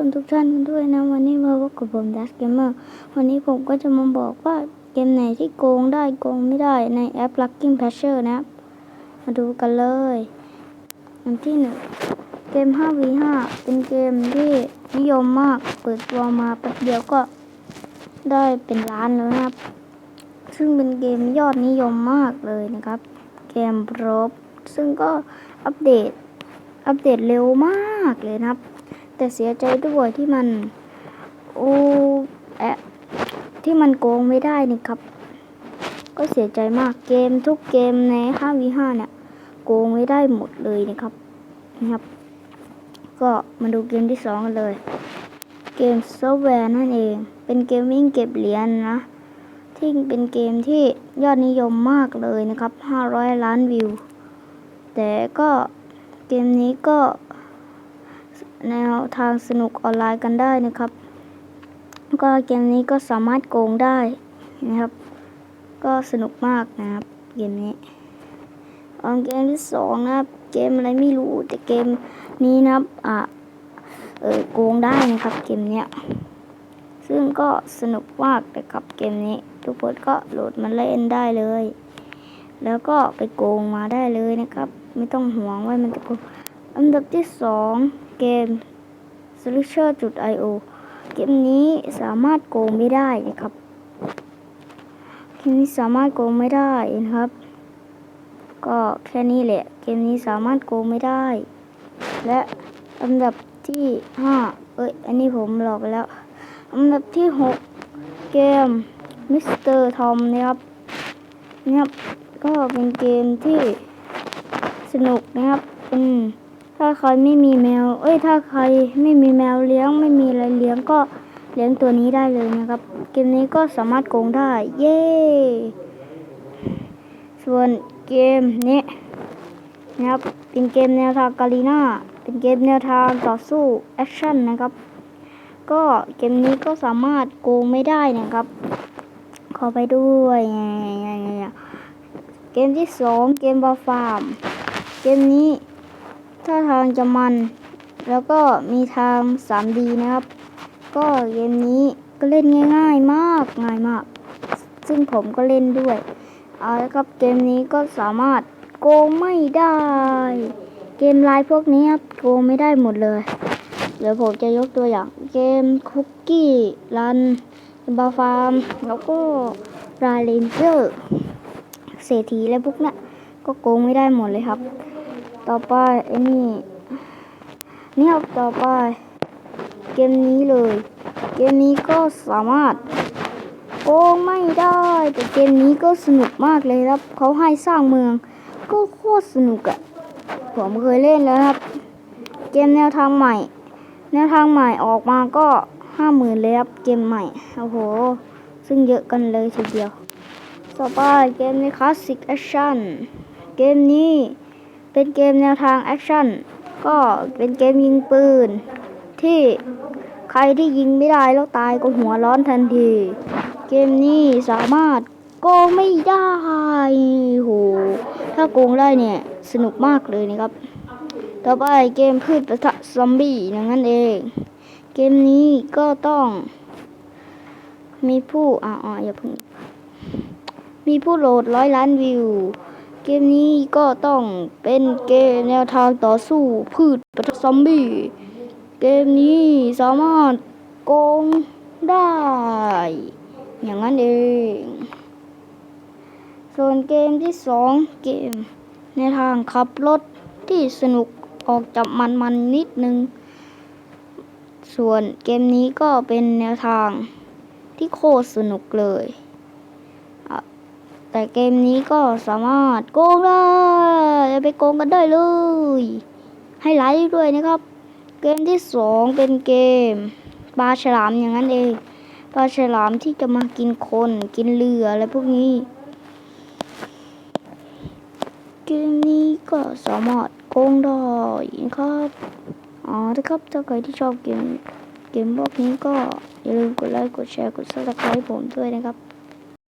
ชมทุกท่านกันด้วยนะ วันนี้มาพบกับผมดัสเกมเมอร์วันนี้ผมก็จะมาบอกว่าเกมไหนที่โกงได้โกงไม่ได้ในแอป Lucking Patcher นะครับ มาดูกันเลยอันที่หนึ่งเกม 5v5 เป็นเกมที่นิยมมากเปิดตัวมาแป๊บเดียวก็ได้เป็นล้านแล้วนะครับ ซึ่งเป็นเกมยอดนิยมมากเลยนะครับ เกมรบซึ่งก็อัปเดตอัปเดตเร็วมากเลยนะครับ แต่เสียใจด้วยที่มันโอ้แอะที่มันโกงไม่ได้นี่ครับ ก็เสียใจมากเกมทุกเกมใน 5v5 เนี่ย โกงไม่ได้หมดเลยนะครับนะครับ ก็มาดูเกมที่สองกันเลย เกมซอฟต์แวร์นั่นเอง เป็นเกมวิ่งเก็บเหรียญนะที่เป็นเกมที่ยอดนิยมมากเลยนะครับ 500 ล้านวิว แต่ก็เกมนี้ก็ แนวทางสนุกออนไลน์กันได้นะครับ ก็เกมนี้ก็สามารถโกงได้นะครับ ก็สนุกมากนะครับเกมนี้ออนเกมที่สองนะครับ เกมอะไรไม่รู้แต่เกมนี้นะครับอะเออโกงได้นะครับเกมเนี้ยซึ่งก็สนุกมากเลยครับเกมนี้ ทุกคนก็โหลดมาเล่นได้เลย แล้วก็ไปโกงมาได้เลยนะครับ ไม่ต้องห่วงว่ามันจะโกงอันดับที่สอง เกม s l u s h e r i o เกมนี้สามารถโกงไม่ได้นะครับเกมนี้สามารถโกงไม่ได้นะครับ ก็แค่นี้แหละ เกมนี้สามารถโกงไม่ได้ และอันดับที่ห้าเอ้ย อันนี้ผมหลอกไปแล้ว อันดับที่หกเกมมิสเตอร์ทอมนะครับนะครับ ก็เป็นเกมที่สนุกนะครับ เป็น ถ้าใครไม่มีแมว เอ้ย ถ้าใครไม่มีแมวเลี้ยง ไม่มีอะไรเลี้ยงก็เลี้ยงตัวนี้ได้เลยนะครับ เกมนี้ก็สามารถโกงได้ เย้ ส่วนเกมนี้นะครับ เป็นเกมแนวทางกาลีนาเป็นเกมแนวทางต่อสู้แอคชั่นนะครับ ก็เกมนี้ก็สามารถโกงไม่ได้นะครับ ขอไปด้วยเกมที่สองเกมบอลฟาร์ม เกมนี้ ถ้าทางจะมัน แล้วก็มีทาง 3D นะครับ ก็เกมนี้ก็เล่นง่าย ๆ มากง่ายมาก ซึ่งผมก็เล่นด้วยเอาละครับเกมนี้ก็สามารถโกงไม่ได้ เกมไลน์พวกนี้ครับโกงไม่ได้หมดเลย เดี๋ยวผมจะยกตัวอย่างเกมคุกกี้รันบาฟาร์ม แล้วก็รายเลนเจอร์เศรษฐีและพวกนี้นก็โกงไม่ได้หมดเลยครับ ต่อไปไอ้นี่นี่ครับต่อไป เกมนี้เลย เกมนี้ก็สามารถโกงไม่ได้ แต่เกมนี้ก็สนุกมากเลยครับ เขาให้สร้างเมือง ก็โคตรสนุกอะผมเคยเล่นแล้วครับ เกมแนวทางใหม่ แนวทางใหม่ออกมาก็ห้าหมื่นเลยครับเกมใหม่โอ้โห ซึ่งเยอะกันเลยทีเดียว ต่อไปเกมในคลาสสิกแอคชั่นเกมนี้ เป็นเกมแนวทางแอคชั่น ก็เป็นเกมยิงปืน ที่ใครที่ยิงไม่ได้แล้วตายก็หัวร้อนทันที เกมนี้สามารถโกงไม่ได้โหถ้าโกงได้เนี่ย สนุกมากเลยนะครับ ต่อไปเกมพืชประทะซอมบี้อย่างนั้นเอง เกมนี้ก็ต้อง มีผู้อ่าอย่าเพิ่งมีผู้โหลดร้อยล้านวิว เกมนี้ก็ต้องเป็นเกมแนวทางต่อสู้พืชประทะซอมบี้ เกมนี้สามารถโกงได้ อย่างนั้นเอง ส่วนเกมที่สองเกมในทางขับรถที่สนุกออกจากมันมันนิดนึง ส่วนเกมนี้ก็เป็นแนวทางที่โคตรสนุกเลย แต่เกมนี้ก็สามารถโกงได้ไปโกงกันได้เลย ให้ไลค์ด้วยนะครับ เกมที่สองเป็นเกมปลาฉลามอย่างนั้นเองปลาฉลามที่จะมากินคนกินเรืออะไรพวกนี้ เกมนี้ก็สามารถโกงได้นะครับอ๋อนะครับถ้าใครที่ชอบเกมเกมพวกนี้ก็อย่าลืมกดไลค์กดแชร์กดซับสไครต์ผมด้วยนะครับ